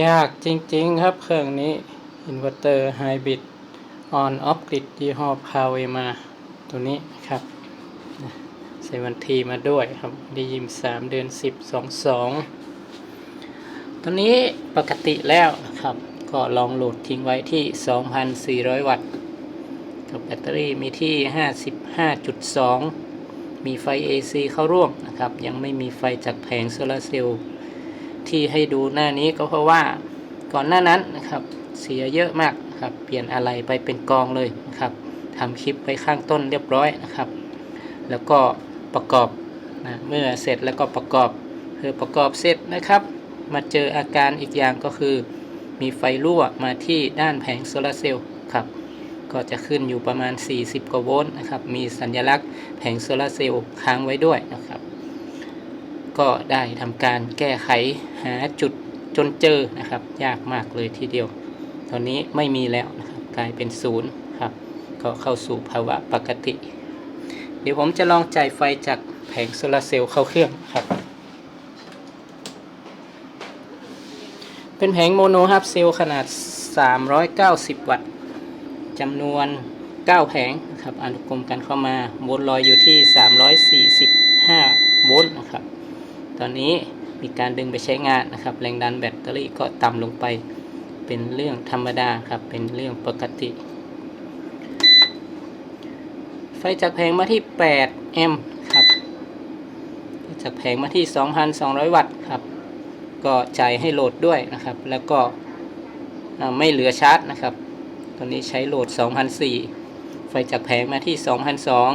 ยากจริงๆครับเครื่องนี้อินเวอร์เตอร์ไฮบริดออนออฟกริดยี่ห้อพาวเวมาตัวนี้ครับใส่วันทีมาด้วยครับได้ยิมสามเดือนสิบสองสองตัวนี้ปกติแล้วครับ ก็ลองโหลดทิ้งไว้ที่ 2,400 วัตต์กับแบตเตอรี่มีที่ 55.2 มีไฟ AC เข้าร่วมนะครับ ยังไม่มีไฟจากแผงโซลาเซลล์ ที่ให้ดูหน้านี้ก็เพราะว่าก่อนหน้านั้นนะครับเสียเยอะมากครับเปลี่ยนอะไรไปเป็นกองเลยนะครับทำคลิปไปข้างต้นเรียบร้อยนะครับ แล้วก็ประกอบนะเมื่อเสร็จแล้วก็ประกอบคือประกอบเสร็จนะครับ มาเจออาการอีกอย่างก็คือ มีไฟรั่วมาที่ด้านแผงโซลาร์เซลล์ครับก็จะขึ้นอยู่ประมาณ 40 กว่าโวลต์นะครับ มีสัญลักษณ์แผงโซลาร์เซลล์ค้างไว้ด้วยนะครับ ก็ได้ทำการแก้ไขหาจุดจนเจอนะครับ ยากมากเลยทีเดียว ตอนนี้ไม่มีแล้วนะครับกลายเป็นศูนย์ครับก็เข้าสู่ภาวะปกติ เดี๋ยวผมจะลองจ่ายไฟจากแผงโซลาเซลล์เข้าเครื่องครับ เป็นแผงโมโนฮับเซลล์ขนาด 390 วัตต์จำนวน 9 แผงนะครับอนุกรมกันเข้ามาโวลต์ลอยอยู่ที่ 345 โวลต์นะครับ ตอนนี้มีการดึงไปใช้งานนะครับ แรงดันแบตเตอรี่ก็ต่ำลงไป เป็นเรื่องธรรมดาครับ เป็นเรื่องปกติ ไฟจากแผงมาที่ 8 แอมป์ครับไฟจากแผงมาที่ 2,200 วัตต์ครับ ก็จ่ายให้โหลดด้วยนะครับ แล้วก็ไม่เหลือชาร์จนะครับ ตอนนี้ใช้โหลด 2,004 ไฟจากแผงมาที่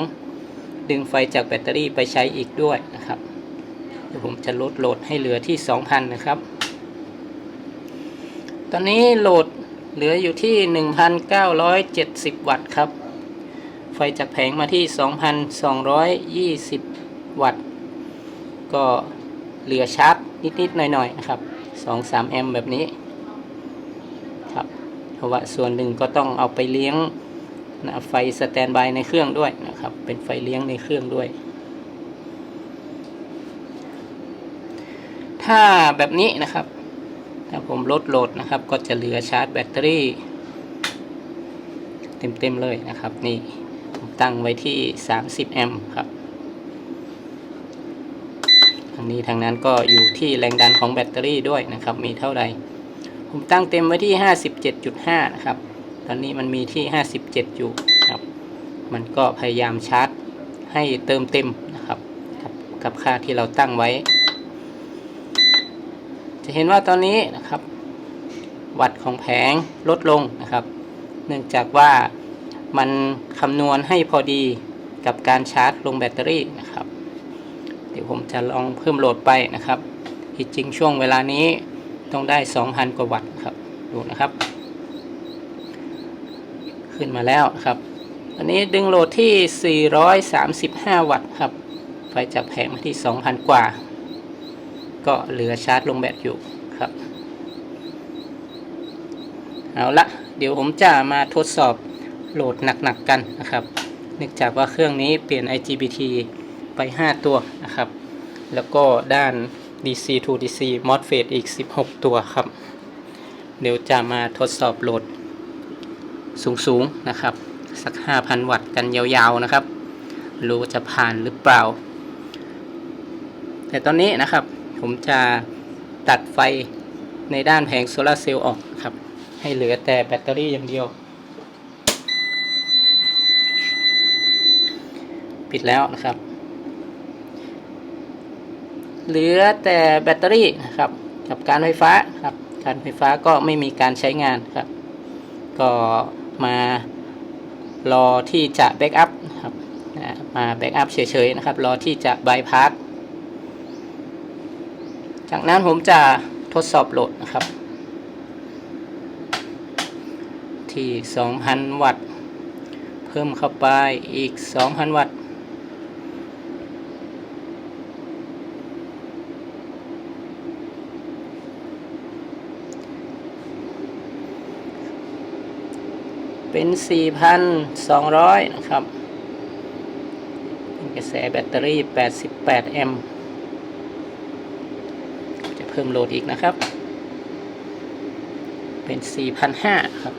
2,002 ดึงไฟจากแบตเตอรี่ไปใช้อีกด้วยนะครับ เดี๋ยวผมจะลดโหลดให้เหลือที่ 2,000 นะครับ ตอนนี้โหลดเหลืออยู่ที่ 1,970 วัตต์ครับ ไฟจากแผงมาที่ 2,220 วัตต์ ก็เหลือชาร์จนิด ๆ หน่อย ๆ นะครับ 2-3 แอมป์แบบนี้ครับ เพราะว่าส่วนหนึ่งก็ต้องเอาไปเลี้ยงนะไฟสแตนบายในเครื่องด้วยนะครับ เป็นไฟเลี้ยงในเครื่องด้วย ถ้าแบบนี้นะครับ ถ้าผมลดโหลดนะครับ ก็จะเหลือชาร์จแบตเตอรี่ เต็มๆเลยนะครับ นี่ผมตั้งไว้ที่ 30 แอมป์ครับทางนี้ทางนั้นก็อยู่ที่แรงดันของแบตเตอรี่ด้วยนะครับ มีเท่าไหร่ผมตั้งเต็มไว้ที่ 57.5 นะครับ ตอนนี้มันมีที่ 57 อยู่ครับ มันก็พยายามชาร์จให้เติมเต็มนะครับกับกับค่าที่เราตั้งไว้ จะเห็นว่าตอนนี้นะครับ วัตต์ของแผงลดลงนะครับ เนื่องจากว่ามันคำนวณให้พอดีกับการชาร์จลงแบตเตอรี่นะครับ เดี๋ยวผมจะลองเพิ่มโหลดไปนะครับที่จริงช่วงเวลานี้ต้องได้ 2,000 กว่าวัตต์ครับดูนะครับ ขึ้นมาแล้วนะครับอันนี้ดึงโหลดที่ 435 วัตต์ครับ ไฟจากแผงมาที่ 2,000 กว่า ก็เหลือชาร์จลงแบตอยู่ครับ เอาละเดี๋ยวผมจะมาทดสอบโหลดหนักๆกันนะครับ เนื่องจากว่าเครื่องนี้เปลี่ยน IGBT ไป 5 ตัวนะครับ แล้วก็ด้าน DC to DC MOSFET อีก 16 ตัวครับ เดี๋ยวจะมาทดสอบโหลดสูงๆนะครับ สัก 5,000 วัตต์กันยาวๆนะครับรู้จะผ่านหรือเปล่า แต่ตอนนี้นะครับ ผมจะตัดไฟในด้านแผงโซลาร์เซลล์ออกครับ ให้เหลือแต่แบตเตอรี่อย่างเดียว ปิดแล้วนะครับ เหลือแต่แบตเตอรี่นะครับ กับการไฟฟ้าครับ การไฟฟ้าก็ไม่มีการใช้งานครับ ก็มารอที่จะแบ็กอัพครับมาแบ็กอัพเฉยๆนะครับ รอที่จะบายพาส จากนั้นผมจะทดสอบโหลดนะครับ ที่ 2,000 วัตต์ เพิ่มเข้าไปอีก 2,000 วัตต์เป็น 4,200 นะครับ เป็นกระแสแบตเตอรี่ 88 แอมป์ พิ่มโหลดอีกนะครับ เป็น 4,500 ครับ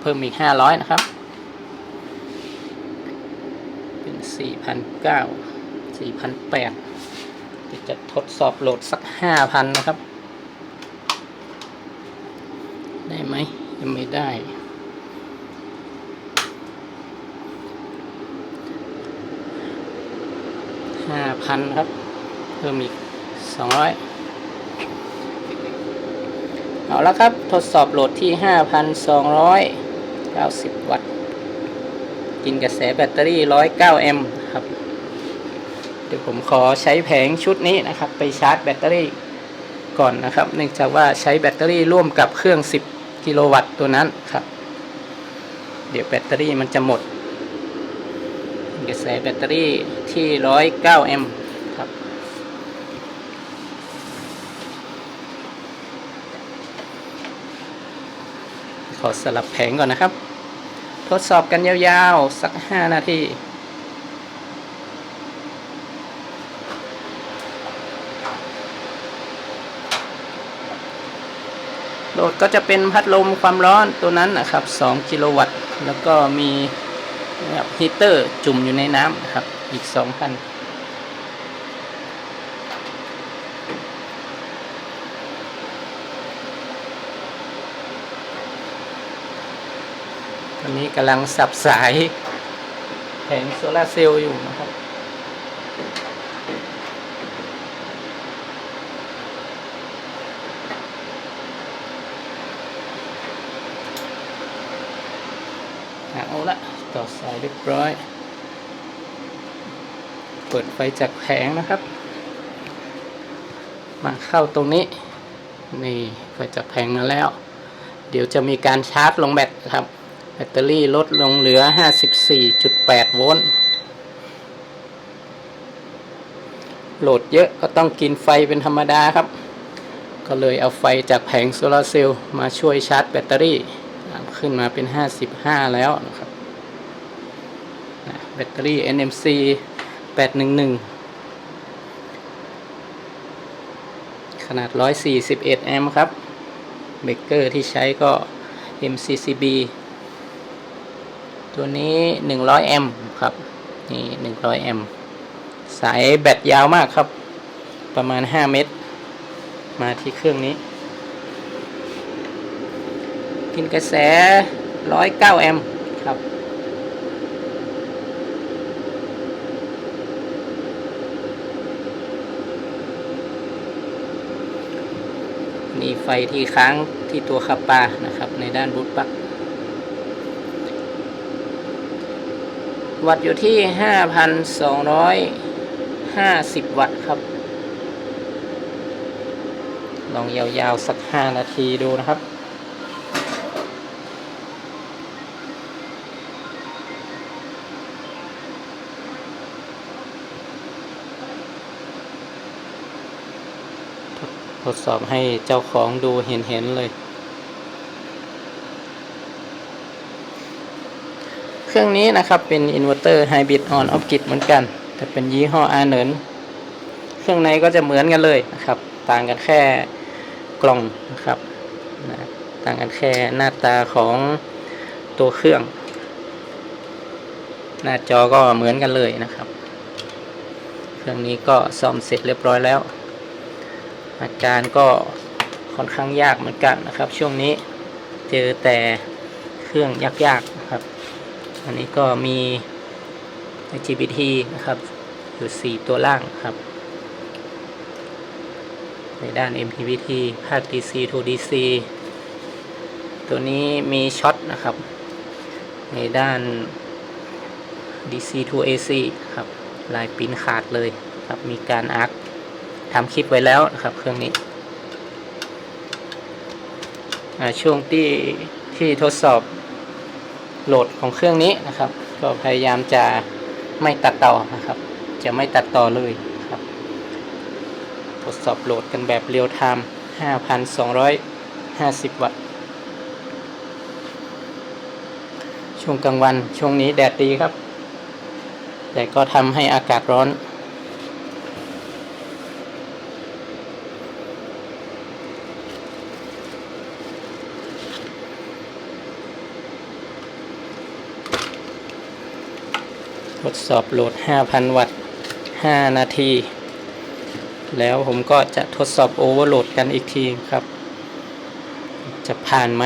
เพิ่มอีก 500 นะครับ เป็น 4,900 4,800 จะทดสอบโหลดสัก 5,000 นะครับ ได้ไหมยังไม่ได้5,000 ครับ เพิ่มอีก 200เอาละครับ ทดสอบโหลดที่ 5,290 วัตต์ กินกระแสแบตเตอรี่ 109 แอมป์ครับ เดี๋ยวผมขอใช้แผงชุดนี้นะครับ ไปชาร์จแบตเตอรี่ก่อนนะครับ เนื่องจากว่าใช้แบตเตอรี่ร่วมกับเครื่อง 10 กิโลวัตต์ตัวนั้นครับ เดี๋ยวแบตเตอรี่มันจะหมด กระแสแบตเตอรี่ที่ 109 แอมป์ครับ ขอสลับแผงก่อนนะครับ ทดสอบกันยาวๆ สัก 5 นาทีโหลดก็จะเป็นพัดลมความร้อนตัวนั้นนะครับ 2 กิโลวัตต์ แล้วก็มีฮีเตอร์จุ่มอยู่ในน้ำนะครับ อีก 2,000 ตอนนี้กำลังสับสายแผงโซลาเซลล์อยู่นะครับ เอาละต่อสายเรียบร้อย เปิดไฟจากแผงนะครับ มาเข้าตรงนี้ นี่ไฟจากแผงมาแล้ว เดี๋ยวจะมีการชาร์จลงแบตครับ ตเตอรี่ลดลงเหลือ 54.8 โวลต์ โหลดเยอะก็ต้องกินไฟเป็นธรรมดาครับ ก็เลยเอาไฟจากแผงโซลาร์เซลล์มาช่วยชาร์จแบตเตอรี่ ขึ้นมาเป็น 55 แล้วนะครับ แบตเตอรี่ NMC 811 ขนาด 141 แอมป์ครับ เบรกเกอร์ที่ใช้ก็ MCCB ตัวนี้ 100 แอมป์ครับ นี่ 100 แอมป์สายแบตยาวมากครับ ประมาณ 5 เมตร มาที่เครื่องนี้ กินกระแส 109 แอมป์ครับมีไฟที่ค้างที่ตัวขับปานะครับ ในด้านบูทปัก วัตต์อยู่ที่ 5,250 วัตต์ครับ ลองยาวๆ สัก 5 นาทีดูนะครับทดสอบให้เจ้าของดูเห็นเเลย เค รื่องนี้นะครับเป็นอินเวอร์เตอร์ไฮบริดออนออฟกิดเหมือนกัน แต่เป็นยี่ห้ออาเนินเครื่องในก็จะเหมือนกันเลยนะครับ ต่างกันแค่กล่องนะครับต่างกันแค่หน้าตาของตัวเครื่อง หน้าจอก็เหมือนกันเลยนะครับ เครื่องนี้ก็ซ่อมเสร็จเรียบร้อยแล้ว อาการก็ค่อนข้างยากเหมือนกันนะครับ ช่วงนี้เจอแต่เครื่องยากๆนะครับ อันนี้ก็มี IGBT นะครับ อยู่ 4 ตัวล่างครับ ในด้าน MPPT ภาค DC to DC ตัวนี้มีช็อตนะครับ ในด้าน DC to AC ครับ ลายปิ้นขาดเลยครับ มีการอาร์คทำคลิปไว้แล้วนะครับ เครื่องนี้ ช่วงที่ที่ทดสอบ โหลดของเครื่องนี้นะครับ ก็พยายามจะไม่ตัดต่อนะครับ จะไม่ตัดต่อเลยครับทดสอบโหลดกันแบบเรียลไทม์5,250 วัตต์ช่วงกลางวันช่วงนี้แดดดีครับ แต่ก็ทำให้อากาศร้อน ทดสอบโหลด 5,000 วัตต์ 5 นาที แล้วผมก็จะทดสอบโอเวอร์โหลดกันอีกทีครับ จะผ่านไหม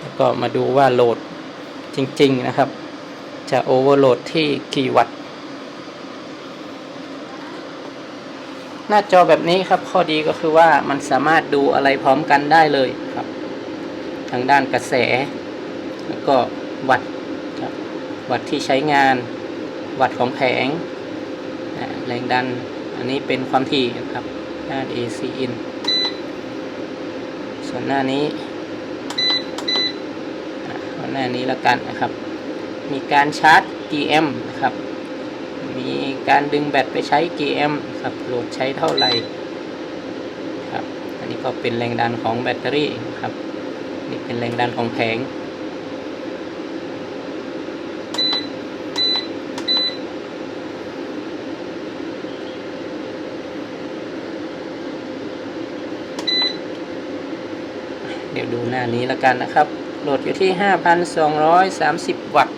แล้วก็มาดูว่าโหลดจริง ๆ นะครับ จะโอเวอร์โหลดที่กี่วัตต์ หน้าจอแบบนี้ครับ ข้อดีก็คือว่ามันสามารถดูอะไรพร้อมกันได้เลยครับ ทางด้านกระแส แล้วก็วัตต์วัตต์ที่ใช้งาน วัตต์ของแผงแรงดัน อันนี้เป็นความถี่นะครับด้าน AC in ส่วนหน้านี้อะเอาหน้านี้แล้วกันนะครับ มีการชาร์จ GM นะครับ มีการดึงแบตไปใช้ GM ครับโหลดใช้เท่าไหร่ครับ อันนี้ก็เป็นแรงดันของแบตเตอรี่นะครับ นี่เป็นแรงดันของแผง ดี๋ยวดูหน้านี้แล้วกันนะครับ โหลดอยู่ที่ 5,230 วัตต์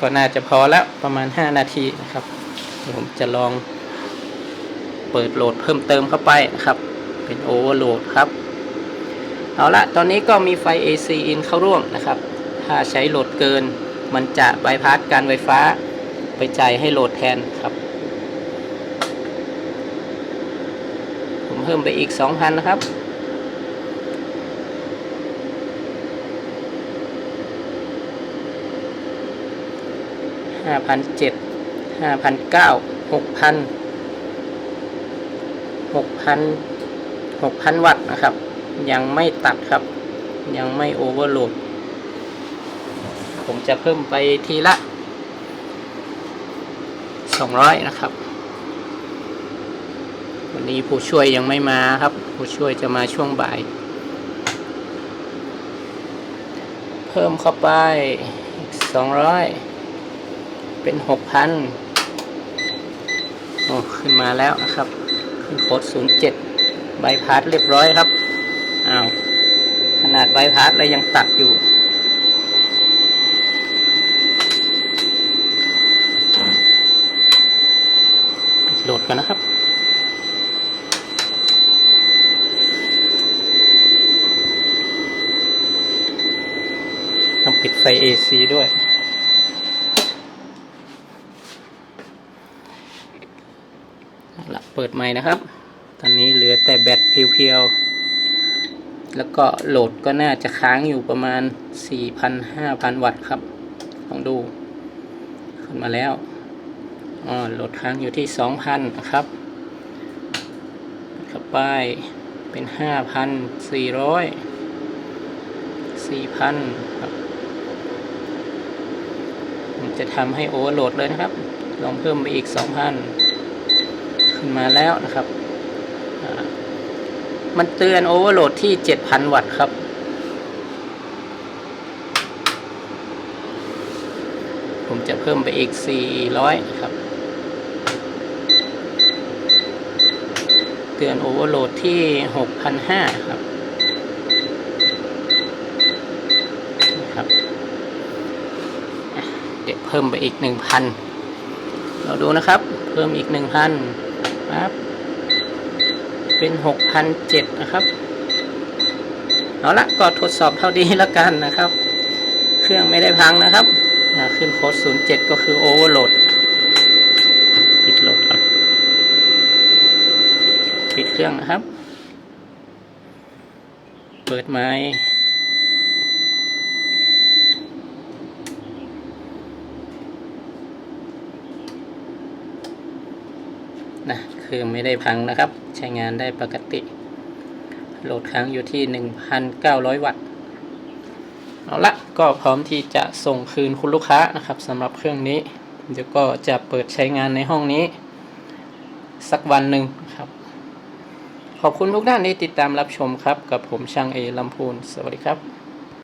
ก็น่าจะพอแล้วประมาณ 5 นาทีนะครับ เดี๋ยวผมจะลองเปิดโหลดเพิ่มเติมเข้าไปนะครับ เป็นโอเวอร์โหลดครับ เอาละตอนนี้ก็มีไฟ AC in เข้าร่วมนะครับ ถ้าใช้โหลดเกิน มันจะบายพาสการไฟฟ้าไปจ่ายให้โหลดแทนครับ ผม เพิ่มไปอีก2,000นะครับ ห้าพันเจ็ด ห้าพันเก้า หกพัน หกพัน หกพันวัตต์นะครับ ยังไม่ตัดครับ ยังไม่โอเวอร์โหลด ผมจะเพิ่มไปทีละ200นะครับ วันนี้ผู้ช่วยยังไม่มาครับ ผู้ช่วยจะมาช่วงบ่าย เพิ่มเข้าไปสอีก200เป็น6,000โอ้ขึ้นมาแล้วนะครับ ขึ้นโค้ด07ใบพัดเรียบร้อยครับอ้าวขนาดใบพัดแล้วยังตัดอยู่โหลดกันนะครับ ต้อง ปิดไฟ AC ด้วย ละเปิดใหม่นะครับ ตอนนี้เหลือแต่แบตเพียวๆ แล้วก็โหลดก็น่าจะค้างอยู่ประมาณ 4,000-5,000 วัตต์ครับ ลองดู ขึ้นมาแล้วอ๋อโหลดค้างอยู่ที่ 2,000 นะครับข้าไปเป็น 5,400 4,000 ครับ มัน จะทำให้โอเวอร์โหลดเลยนะครับ ลองเพิ่มไปอีก 2,000 ขึ้นมาแล้วนะครับ มันเตือนโอเวอร์โหลดที่ 7,000 วัตต์ครับ ผมจะเพิ่มไปอีก 400 ครับ เตือนโอเวอร์โหลดที่ 6,500 ครับอะเดี๋ยวเพิ่มไปอีก1,000เราดูนะครับ เพิ่มอีก1,000ครับ เป็น6,700นเจ็ดนะครับ เอาละก็ทดสอบเท่านี้แล้วกันนะครับ เครื่องไม่ได้พังนะครับขึ้นโค้ด07ก็คือโอเวอร์โหลดปิดโหลดก่อนปิดเครื่องนะครับ เปิดไม้ นะคือไม่ได้พังนะครับ ใช้งานได้ปกติ โหลดค้างอยู่ที่ 1,900 วัตต์เอาละก็พร้อมที่จะส่งคืนคุณลูกค้านะครับสำหรับเครื่องนี้ เดี๋ยวก็จะเปิดใช้งานในห้องนี้ สักวันหนึ่งครับ ขอบคุณทุกท่านที่ติดตามรับชมครับ กับผมช่างเอลำพูน สวัสดีครับ